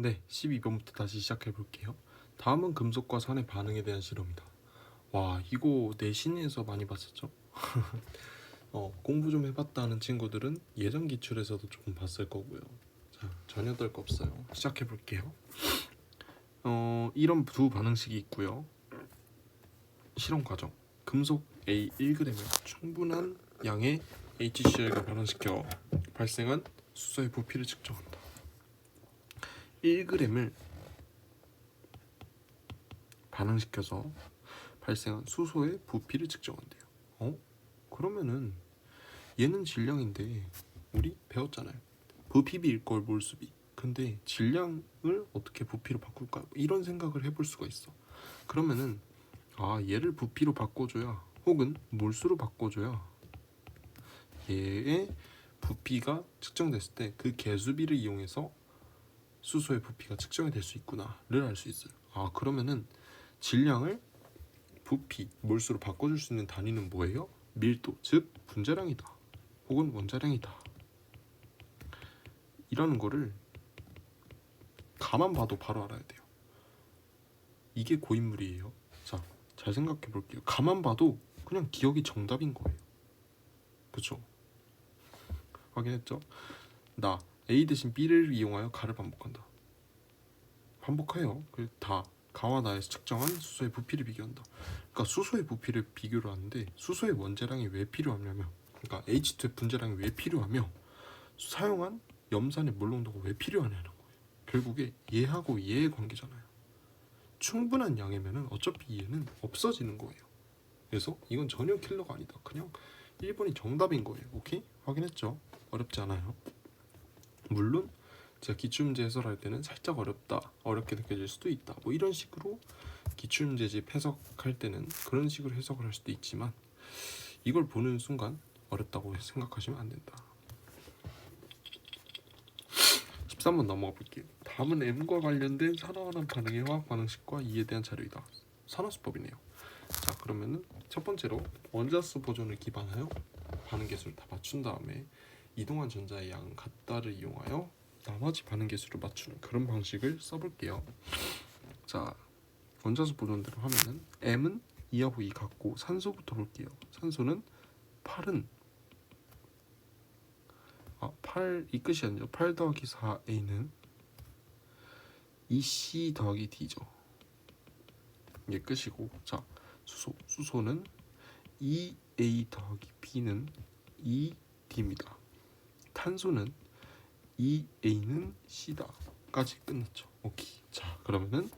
네, 12번부터 다시 시작해 볼게요. 다음은 금속과 산의 반응에 대한 실험이다. 와, 이거 내신에서 많이 봤었죠? 어, 공부 좀 해봤다는 친구들은 예전 기출에서도 조금 봤을 거고요. 자, 전혀 떨 거 없어요. 시작해 볼게요. 어, 이런 두 반응식이 있고요. 실험 과정. 금속 A 1g을 충분한 양의 HCl과 반응시켜 발생한 수소의 부피를 측정한다. 1g을 반응시켜서 발생한 수소의 부피를 측정한대요. 어? 그러면은 얘는 질량인데 우리 배웠잖아요. 부피비 일 걸 몰수비. 근데 질량을 어떻게 부피로 바꿀까? 이런 생각을 해볼 수가 있어. 그러면은 아 얘를 부피로 바꿔줘야 혹은 몰수로 바꿔줘야 얘의 부피가 측정됐을 때 그 개수비를 이용해서 수소의 부피가 측정이 될 수 있구나를 알 수 있어요. 아 그러면은 질량을 부피 몰수로 바꿔줄 수 있는 단위는 뭐예요? 밀도 즉 분자량이다 혹은 원자량이다 이라는 거를 가만 봐도 바로 알아야 돼요. 이게 고인물이에요. 자, 잘 생각해 볼게요. 가만 봐도 그냥 기억이 정답인 거예요. 그쵸? 확인했죠? 나 A 대신 B를 이용하여 가를 반복한다. 반복해요. 그다 가와 나에서 측정한 수소의 부피를 비교한다. 그러니까 수소의 부피를 비교를 하는데 수소의 원자량이 왜 필요하냐면 그러니까 H2의 분자량이 왜 필요하며 사용한 염산의 물 농도가 왜 필요하냐는 거예요. 결국에 얘하고 얘의 관계잖아요. 충분한 양이면은 어차피 얘는 없어지는 거예요. 그래서 이건 전혀 킬러가 아니다. 그냥 1번이 정답인 거예요. 오케이? 확인했죠? 어렵지 않아요. 물론 제가 기출문제 해설할 때는 살짝 어렵다, 어렵게 느껴질 수도 있다. 뭐 이런 식으로 기출문제집 해석할 때는 그런 식으로 해석을 할 수도 있지만 이걸 보는 순간 어렵다고 생각하시면 안 된다. 13번 넘어가 볼게요. 다음은 M과 관련된 산화환원 반응의 화학 반응식과 이에 대한 자료이다. 산화수법이네요. 자 그러면은 첫 번째로 원자수 보존을 기반하여 반응 개수를 다 맞춘 다음에 이동한 전자의 양 같다를 이용하여 나머지 반응 개수를 맞추는 그런 방식을 써볼게요. 자 원자수 보존대로 하면은 M은 2하고 2 같고 산소부터 볼게요. 산소는 8은 아, 8이 끝이 아니죠. 8 더하기 4a는 2c 더하기 d죠. 이게 끝이고 자 수소 수소는 2a 더하기 b는 2d입니다. 탄소는 2a는 c다 까지 끝났죠. 오케이. 자 그러면은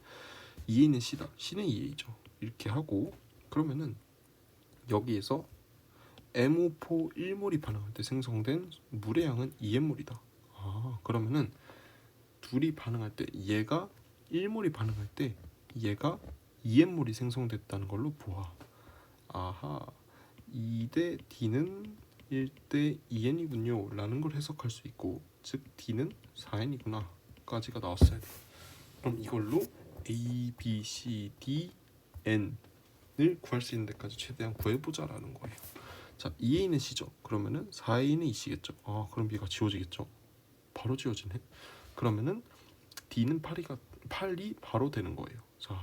2a는 c다, c는 2a죠. 이렇게 하고 그러면은 여기에서 MO4 1몰이 반응할 때 생성된 물의 양은 2M몰이다. 아, 그러면은 둘이 반응할 때 얘가 1몰이 반응할 때 얘가 2M몰이 생성됐다는 걸로 보아. 아하. 2대 D는 1대 2N이군요. 라는 걸 해석할 수 있고 즉 D는 4N이구나. 까지가 나왔어야 돼. 그럼 이걸로 A, B, C, D, N을 구할 수 있는 데까지 최대한 구해보자 라는 거예요. 자, 2A는 C죠. 그러면은 4A는 2C겠죠. 아, 그럼 B가 지워지겠죠. 바로 지워지네. 그러면은 D는 8이가 8이 바로 되는 거예요. 자,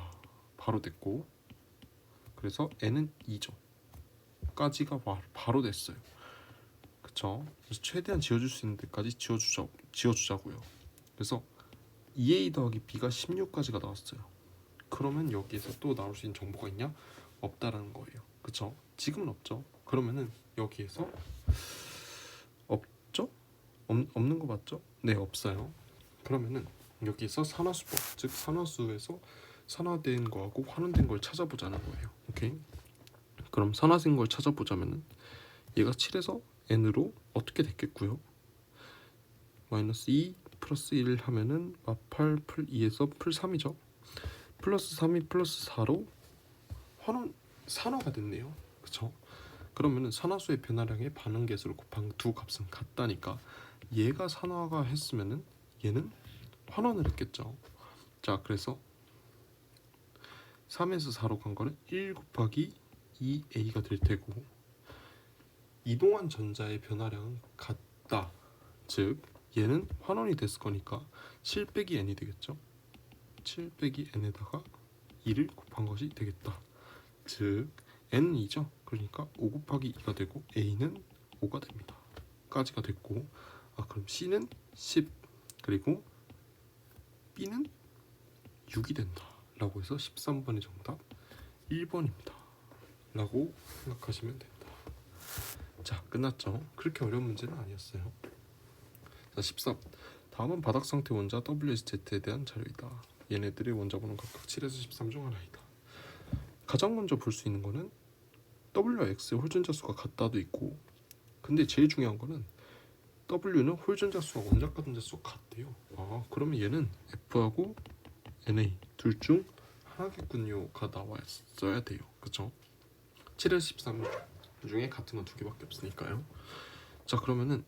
바로 됐고. 그래서 N은 2죠. 까지가 바- 바로 됐어요. 그쵸? 그래서 최대한 지워줄 수 있는 데까지 지워주자, 지워주자고요. 그래서 2A 더하기 B가 16까지가 나왔어요. 그러면 여기에서 또 나올 수 있는 정보가 있냐? 없다라는 거예요. 그쵸? 지금은 없죠. 그러면은 여기에서 없죠? 없, 없는 거 맞죠? 네 없어요. 그러면은 여기에서 산화수법 즉 산화수에서 산화된 거하고 환원된 걸 찾아보자는 거예요. 오케이? 그럼 산화된 걸 찾아보자면은 얘가 7에서 n으로 어떻게 됐겠고요? 마이너스 2 플러스 1 하면은 마팔 풀 2에서 풀 3이죠. 플러스 3이 플러스 4로 환원 산화가 됐네요. 그쵸? 그러면은 산화수의 변화량의 반응 개수를 곱한 두 값은 같다니까 얘가 산화가 했으면은 얘는 환원을 했겠죠. 자, 그래서 3에서 4로 간 거는 1 곱하기 2a가 될 테고 이동한 전자의 변화량은 같다. 즉 얘는 환원이 됐을 거니까 7 빼기 n이 되겠죠. 7 빼기 n에다가 2를 곱한 것이 되겠다. 즉 n이죠. 그러니까 5 곱하기 2가 되고 a는 5가 됩니다. 까지가 됐고 아 그럼 c는 10 그리고 b는 6이 된다. 라고 해서 13번의 정답 1번입니다. 라고 생각하시면 된다. 자, 끝났죠? 그렇게 어려운 문제는 아니었어요. 자, 13. 다음은 바닥 상태 원자 WSZ에 대한 자료이다. 얘네들의 원자 번호 각각 7에서 13 중 하나이다. 가장 먼저 볼 수 있는 거는 W와 X의 홀전자 수가 같다도 있고 근데 제일 중요한 거는 W는 홀전자 수와 원자가 전자 수가 같대요. 아, 그러면 얘는 F하고 NA 둘 중 하나겠군요가 나왔어야 돼요. 그쵸? 7에서 13 중 에 같은 건 두 개밖에 없으니까요. 자 그러면은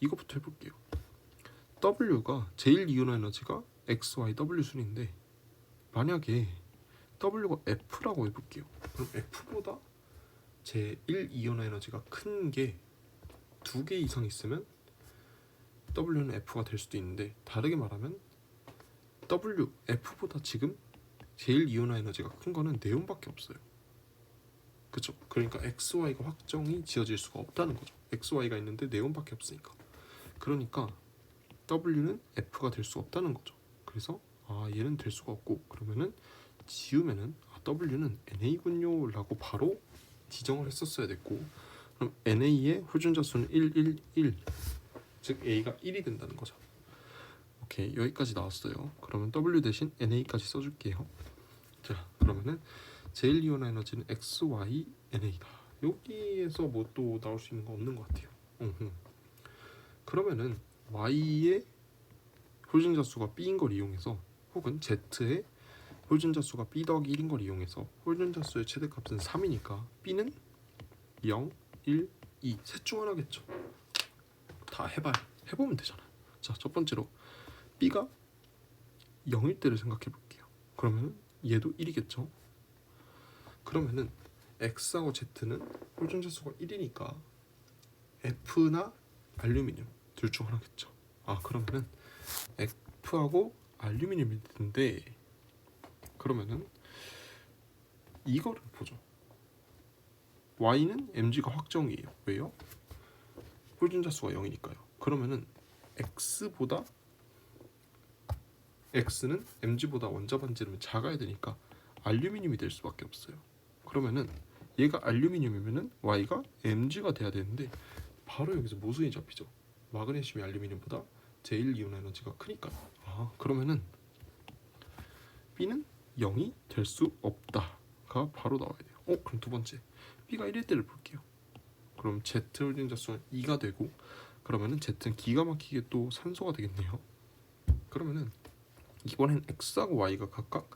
이거부터 해볼게요. W가 제일 이온 에너지가 X, Y, W 순인데 만약에 W가 F라고 해볼게요. 그럼 F보다 제1 이온 에너지가 큰 게 두 개 이상 있으면 W는 F가 될 수도 있는데 다르게 말하면 W, F보다 지금 제일 이온화 에너지가 큰 거는 네온밖에 없어요. 그쵸? 그러니까 X, Y가 확정이 지어질 수가 없다는 거죠. X, Y가 있는데 네온밖에 없으니까. 그러니까 W는 F가 될 수 없다는 거죠. 그래서 아 얘는 될 수가 없고 그러면은 지우면은 아, W는 NA군요라고 바로 지정을 했었어야 됐고 그럼 NA의 홀전자 수는 1, 1, 1. 즉 A가 1이 된다는 거죠. 오케이 여기까지 나왔어요. 그러면 W 대신 NA까지 써줄게요. 자 그러면은 제일 이온 에너지는 X, Y, NA다. 여기에서 뭐 또 나올 수 있는 거 없는 것 같아요. 음흠. 그러면은 Y의 홀전자 수가 B인 걸 이용해서 혹은 Z의 홀전자 수가 B 더하기 1인 걸 이용해서 홀전자 수의 최대값은 3이니까 B는 0, 1, 2. 셋 중 하나겠죠. 다 해봐요. 해보면 되잖아. 자, 첫 번째로 B가 0일 때를 생각해 볼게요. 그러면 얘도 1이겠죠. 그러면은 X하고 Z는 홀전자 수가 1이니까 F나 알루미늄 둘 중 하나겠죠. 아 그러면은 F하고 알루미늄일 텐데 그러면은 이거를 보죠. Y는 Mg가 확정이에요. 왜요? 홀전자 수가 0이니까요. 그러면은 X보다 X는 Mg보다 원자 반지름이 작아야 되니까 알루미늄이 될 수밖에 없어요. 그러면은 얘가 알루미늄이면은 Y가 Mg가 돼야 되는데 바로 여기서 모순이 잡히죠. 마그네슘이 알루미늄보다 제일 이온 에너지가 크니까. 아 그러면은 B는 0이 될 수 없다가 바로 나와야 돼요. 어 그럼 두 번째 B가 1일 때를 볼게요. 그럼 Z 홀딩자 수는 2가 되고 그러면은 Z는 기가 막히게 또 산소가 되겠네요. 그러면은 이번엔 X하고 Y가 각각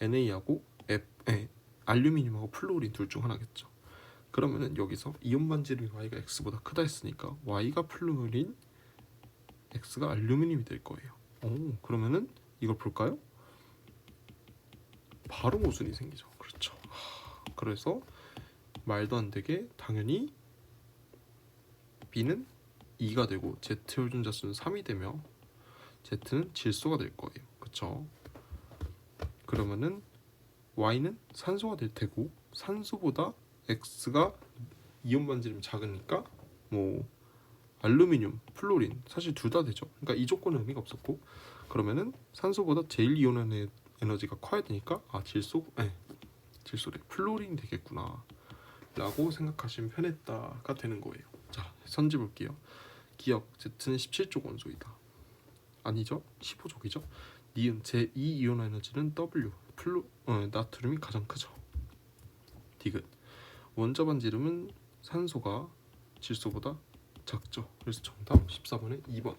NA하고 F, 에, 알루미늄하고 플로린 둘 중 하나겠죠. 그러면은 여기서 이온 반지름이 Y가 X보다 크다 했으니까 Y가 플로린, X가 알루미늄이 될 거예요. 오, 그러면은 이걸 볼까요? 바로 모순이 생기죠. 그렇죠. 하, 그래서 말도 안 되게 당연히 B는 2가 되고 Z 홀전자 수는 3이 되며 Z는 질소가 될 거예요. 그쵸? 그러면은 Y는 산소가 될 테고 산소보다 X가 이온 반지름 작으니까 뭐 알루미늄, 플로린 사실 둘 다 되죠. 그러니까 이 조건은 의미가 없었고 그러면은 산소보다 제일 이온의 에너지가 커야 되니까 아 질소, 에 질소래 플로린 되겠구나. 라고 생각하시면 편했다가 되는 거예요. 자, 선지 볼게요. 기억 Z는 17족 원소이다. 아니죠? 15족이죠. 니은 제2 이온 에너지는 W 플루 어, 나트륨이 가장 크죠. 디귿 원자 반지름은 산소가 질소보다 작죠. 그래서 정답 14번에 2번.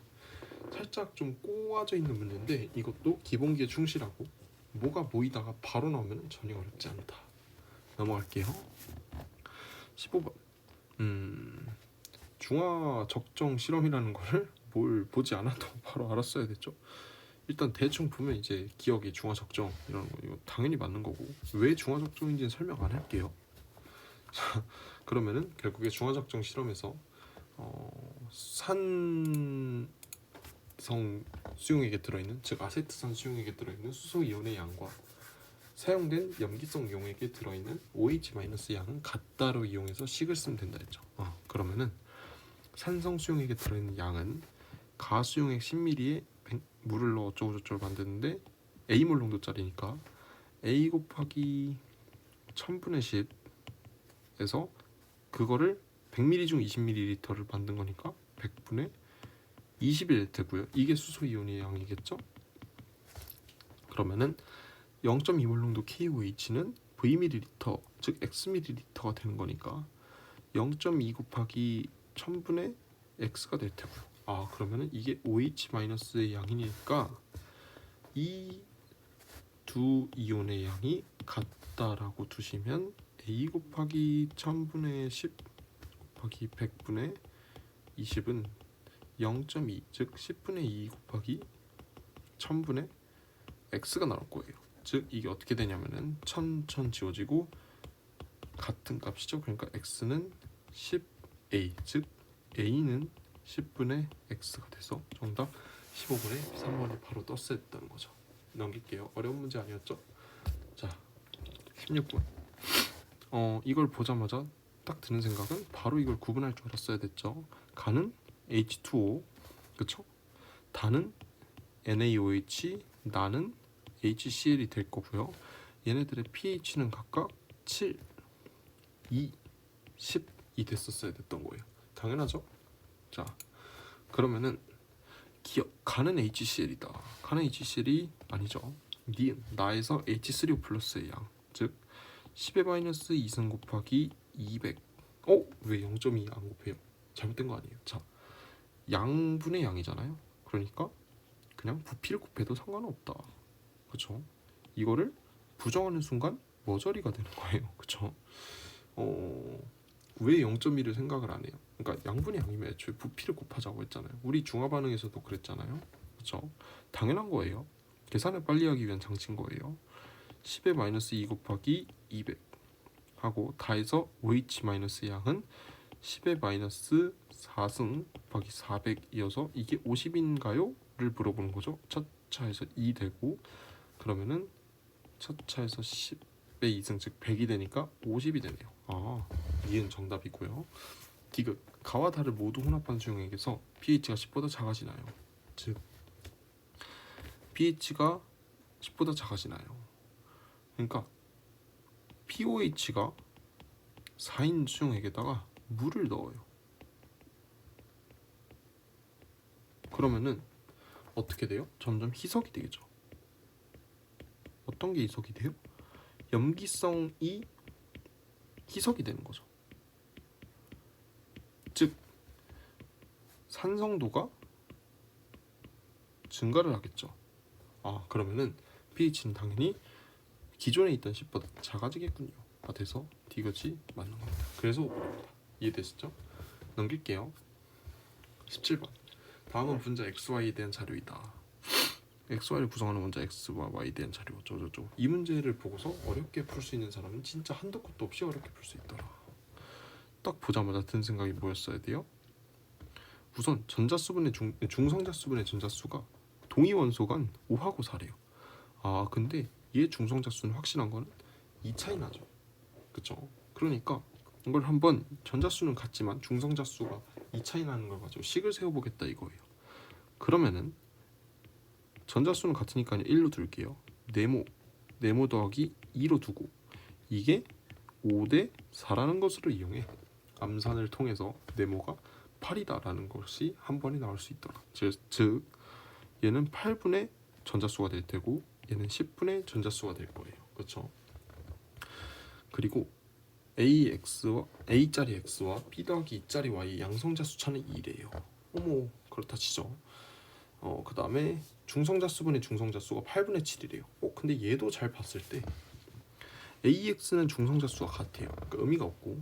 살짝 좀 꼬아져 있는 문제인데 이것도 기본기에 충실하고 뭐가 모이다가 바로 나오면 전혀 어렵지 않다. 넘어갈게요. 15번. 음, 중화 적정 실험이라는 거를 뭘 보지 않아도 바로 알았어야 됐죠. 일단 대충 보면 이제 기억이 중화 적정 이런 거 이거 당연히 맞는 거고 왜 중화 적정인지는 설명 안 할게요. 자, 그러면은 결국에 중화 적정 실험에서 어, 산 아세트성 수용액에 들어있는 즉 아세트산 수용액에 들어있는 수소 이온의 양과 사용된 염기성 용액에 들어있는 OH- 양은 같다로 이용해서 식을 쓰면 된다 했죠. 어, 그러면은 산성 수용액에 들어있는 양은 가수용액 10ml에 물을 넣어 어쩌고 저쩌고 만드는데 A몰 농도짜리니까 A 곱하기 1000분의 10에서 그거를 100ml 중 20ml를 만든 거니까 100분의 21 되고요. 이게 수소 이온의 양이겠죠? 그러면은 0.2몰 농도 KOH는 Vml 즉 Xml가 되는 거니까 0.2 곱하기 1000분의 X가 될 테고요. 아 그러면은 이게 OH-의 양이니까 이 두 이온의 양이 같다라고 두시면 A 곱하기 1000분의 10 곱하기 100분의 20은 0.2, 즉 10분의 2 곱하기 1000분의 x가 나올 거예요. 즉 이게 어떻게 되냐면은 1000, 1000 지워지고 같은 값이죠. 그러니까 x는 10a, 즉 a는 10분의 x가 돼서 정답 15분의 3번이 바로 떴어야 했다는 거죠. 넘길게요. 어려운 문제 아니었죠? 자, 16분. 어 이걸 보자마자 딱 드는 생각은 바로 이걸 구분할 줄 알았어야 됐죠. 가는 H2O 그쵸? 다는 NaOH 나는 HCl이 될 거고요. 얘네들의 pH는 각각 7, 2, 10이 됐었어야 됐던 거예요. 당연하죠? 자, 그러면은 기억 가는 HCl이다. 가는 HCl이 아니죠. 니은 나에서 H3O 플러스의 양, 즉 10의 마이너스 2승 곱하기 200. 어? 왜 0.2 안 곱해요? 잘못된 거 아니에요. 자, 양분의 양이잖아요. 그러니까 그냥 부피를 곱해도 상관없다. 그렇죠? 이거를 부정하는 순간 머저리가 되는 거예요. 그렇죠? 어, 왜 0.1을 생각을 안 해요? 그러니까 양분의 양이면 애초에 부피를 곱하자고 했잖아요. 우리 중화 반응에서도 그랬잖아요. 그렇죠? 당연한 거예요. 계산을 빨리 하기 위한 장치인 거예요. 10의 마이너스 2 곱하기 200 하고 다해서 OH 마이너스 양은 10의 마이너스 4승 곱하기 400이어서 이게 50인가요? 를 물어보는 거죠. 첫 차에서 2 되고 그러면은 첫 차에서 10의 2승 즉 100이 되니까 50이 되네요. 아, 이은 정답이고요. 디귿 가와 달을 모두 혼합한 수용액에서 pH가 10보다 작아지나요? 즉 pH가 10보다 작아지나요? 그러니까 POH가 4인 수용액에다가 물을 넣어요. 그러면은 어떻게 돼요? 점점 희석이 되겠죠. 어떤 게 희석이 돼요? 염기성이 희석이 되는 거죠. 즉 산성도가 증가를 하겠죠. 아 그러면은 pH는 당연히 기존에 있던 10보다 작아지겠군요. 아 돼서 디귿이 맞는 겁니다. 그래서 5번입니다. 이해되시죠? 넘길게요. 17번. 다음은 분자 XY에 대한 자료이다. XY를 구성하는 문자 X와 Y에 대한 자료 어쩌고저쩌고 이 문제를 보고서 어렵게 풀 수 있는 사람은 진짜 한도 끝도 없이 어렵게 풀 수 있더라. 딱 보자마자 든 생각이 뭐였어야 돼요? 우선 전자수분의 중, 중성자수분의 전자수가 동위 원소 간 5하고 4래요. 아 근데 얘 중성자수는 확실한 거는 2 차이 나죠. 그쵸? 그러니까 이걸 한번 전자수는 같지만 중성자수가 2 차이 나는 걸 가지고 식을 세워보겠다 이거예요. 그러면은 전자수는 같으니까 1로 둘게요. 네모 네모 더하기 2로 두고 이게 5대 4라는 것으로 이용해 암산을 통해서 네모가 8이다라는 것이 한 번에 나올 수 있더라. 즉, 즉 얘는 8분의 전자수가 될 테고 얘는 10분의 전자수가 될 거예요. 그렇죠? 그리고 AX와 A짜리 X와 B 더하기 2짜리 Y 양성자 수 차는 2래요. 어머 그렇다 치죠. 어 그 다음에 중성자수분의 중성자수가 8분의 7이래요. 어 근데 얘도 잘 봤을 때 AX는 중성자수가 같아요. 그러니까 의미가 없고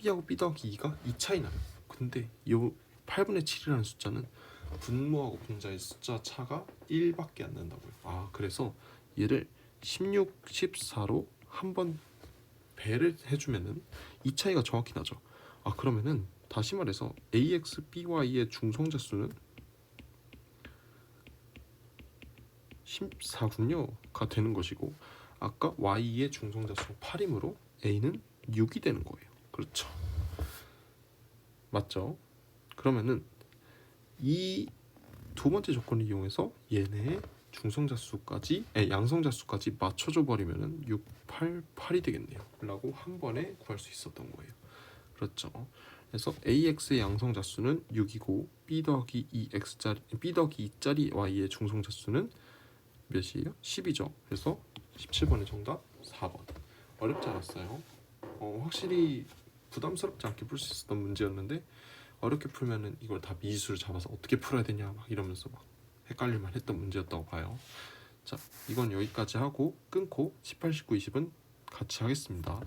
B하고 B 더하기 2가 2 차이 나요. 근데 요 8분의 7이라는 숫자는 분모하고 분자의 숫자 차가 1밖에 안 난다고요. 아 그래서 얘를 16, 14로 한 번 배를 해주면은 이 차이가 정확히 나죠. 아 그러면은 다시 말해서 AX, BY의 중성자 수는 14군요가 되는 것이고 아까 y의 중성자 수 8이므로 a는 6이 되는 거예요. 그렇죠. 맞죠? 그러면은 이 두 번째 조건을 이용해서 얘네의 중성자 수까지, 에, 양성자 수까지 맞춰줘 버리면은 6, 8, 8이 되겠네요. 라고 한 번에 구할 수 있었던 거예요. 그렇죠. 그래서 ax의 양성자 수는 6이고 b 더하기 2x짜리, b 더하기 2짜리 y의 중성자 수는 몇이에요? 10이죠. 그래서 17번의 정답 4번. 어렵지 않았어요. 어, 확실히 부담스럽지 않게 풀 수 있었던 문제였는데 어렵게 풀면은 이걸 다 미수를 잡아서 어떻게 풀어야 되냐 막 이러면서 막 헷갈릴만 했던 문제였다고 봐요. 자, 이건 여기까지 하고 끊고 18, 19, 20은 같이 하겠습니다.